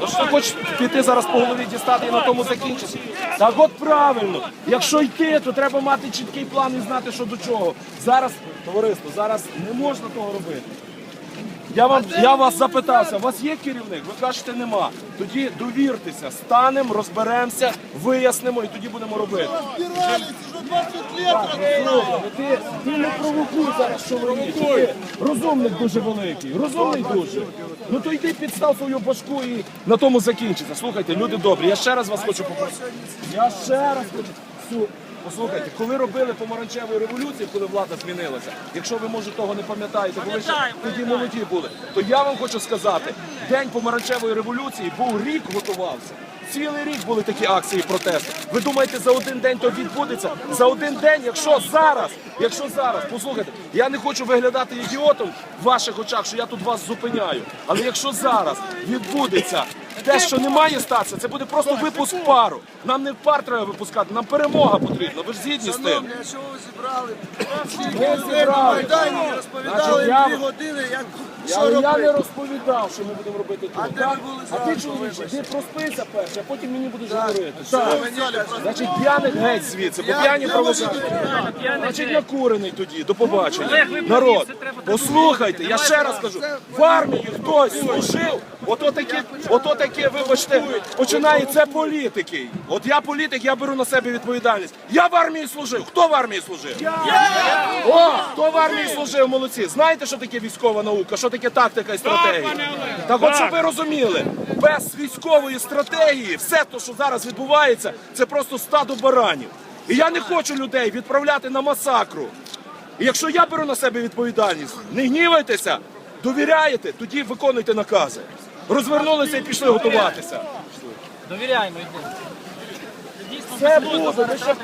То що ти хочеш піти зараз по голові дістати і на тому закінчити? Так от правильно. Якщо йти, то треба мати чіткий план і знати, що до чого. Зараз, товариство, зараз не можна того робити. Я вам я вас запитався, у вас є керівник? Ви кажете, нема. Тоді довіртеся, станемо, розберемося, вияснимо і тоді будемо робити. Збирались уже 20 лет. Слухай, ну ти, ти не провокуй зараз чоловіче. Ти розумник дуже великий. Розумний дуже. Ну то йди підстав свою башку і на тому закінчиться. Слухайте, люди добрі, я ще раз вас хочу попросити. Я ще раз хочу. Послухайте, коли робили помаранчеву революцію, коли влада змінилася, якщо ви може того не пам'ятаєте, бо ви ще тоді молоді були, то я вам хочу сказати, день помаранчевої революції був рік готувався. Цілий рік були такі акції протесту. Ви думаєте, за один день то відбудеться? За один день, якщо зараз, якщо зараз, послухайте, я не хочу виглядати ідіотом в ваших очах, що я тут вас зупиняю. Але якщо зараз відбудеться те, що не має статися, це буде просто випуск пару. Нам не пар треба випускати, нам перемога потрібна. Ви ж згідні з тим. Шановні, а чого ви зібрали? Ми зібрали. Майдані розповідали дві години, як Я, що я не розповідав, що ми будемо робити тут. А де так? були а ти чоловіче, ти проспися перше, а потім мені будеш говорити. Що Так. Значить, п'яних геть звідси, бо п'яні я провокатори. Значить, я курений тоді, до побачення. Народ, послухайте, я ще раз кажу, в армії хтось служив, ото таке, ото таке, вибачте, починає це політики. От я політик, я беру на себе відповідальність. Я в армії служив. Хто в армії служив? О, хто в армії служив, молодці. Знаєте, що таке військова наука, що таке тактика і стратегія? Так от, щоб ви розуміли, без військової стратегії все те, що зараз відбувається, це просто стадо баранів. І я не хочу людей відправляти на масакру. І якщо я беру на себе відповідальність, не гнівайтеся, довіряєте, тоді виконуйте накази. Розвернулися і пішли готуватися. Довіряємо, йди. Все буде, ви ще